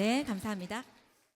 네, 감사합니다.